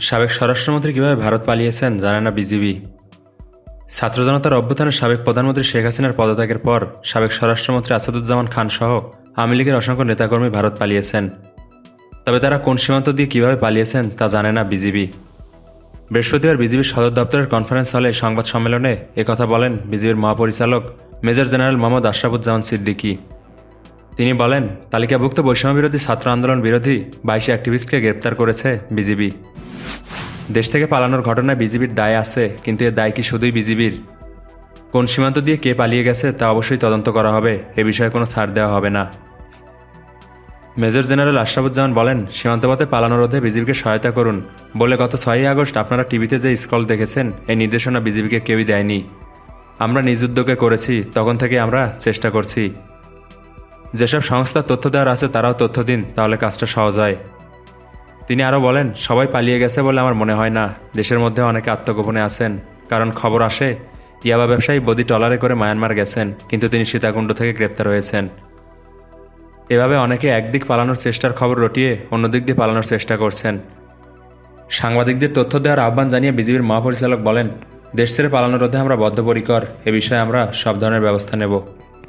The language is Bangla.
সাবেক স্বরাষ্ট্রমন্ত্রী কীভাবে ভারত পালিয়েছেন জানে না বিজিবি। ছাত্র জনতার অভ্যুত্থানে সাবেক প্রধানমন্ত্রী শেখ হাসিনার পদত্যাগের পর সাবেক স্বরাষ্ট্রমন্ত্রী আসাদুজ্জামান খান সহ আওয়ামী লীগের অসংখ্য নেতাকর্মী ভারত পালিয়েছেন। তবে তারা কোন সীমান্ত দিয়ে কীভাবে পালিয়েছেন তা জানে না বিজিবি। বৃহস্পতিবার বিজিবির সদর দপ্তরের কনফারেন্স হলে সংবাদ সম্মেলনে একথা বলেন বিজিবির মহাপরিচালক মেজর জেনারেল মোহাম্মদ আশরাফুজ্জামান সিদ্দিকী। তিনি বলেন, তালিকাভুক্ত বৈষম্য বিরোধী ছাত্র আন্দোলন বিরোধী বাইশে অ্যাক্টিভিস্টকে গ্রেপ্তার করেছে বিজিবি। দেশ থেকে পালানোর ঘটনায় বিজিবির দায় আছে, কিন্তু এর দায় কি শুধুই বিজিবির? কোন সীমান্ত দিয়ে কে পালিয়ে গেছে তা অবশ্যই তদন্ত করা হবে, এ বিষয়ে কোনো ছাড় দেওয়া হবে না। মেজর জেনারেল আশরাফুজ্জামান বলেন সীমান্তপথে পালানো রোধে বিজিবিকে সহায়তা করুন বলে গত ছয়ই আগস্ট আপনারা টিভিতে যে স্কল দেখেছেন, এই নির্দেশনা বিজিবিকে কেউই দেয়নি। আমরা নিজ উদ্যোগে করেছি, তখন থেকে আমরা চেষ্টা করছি। যেসব সংস্থা তথ্য দেওয়ার আছে তারাও তথ্য দিন, তাহলে কাজটা সহজ হয়। তিনি আরও বলেন, সবাই পালিয়ে গেছে বলে আমার মনে হয় না। দেশের মধ্যে অনেকে আত্মগোপনে আছেন। কারণ খবর আসে, ইয়াবা ব্যবসায়ী বদি টলারে করে মায়ানমার গেছেন, কিন্তু তিনি সীতাকুণ্ড থেকে গ্রেপ্তার হয়েছেন। এভাবে অনেকে একদিক পালানোর চেষ্টার খবর রটিয়ে অন্যদিক দিয়ে পালানোর চেষ্টা করছেন। সাংবাদিকদের তথ্য দেওয়ার আহ্বান জানিয়ে বিজিবির মহাপরিচালক বলেন, দেশ ছেড়ে পালানোর রোধে আমরা বদ্ধপরিকর, এ বিষয়ে আমরা সব ধরনের ব্যবস্থা নেব।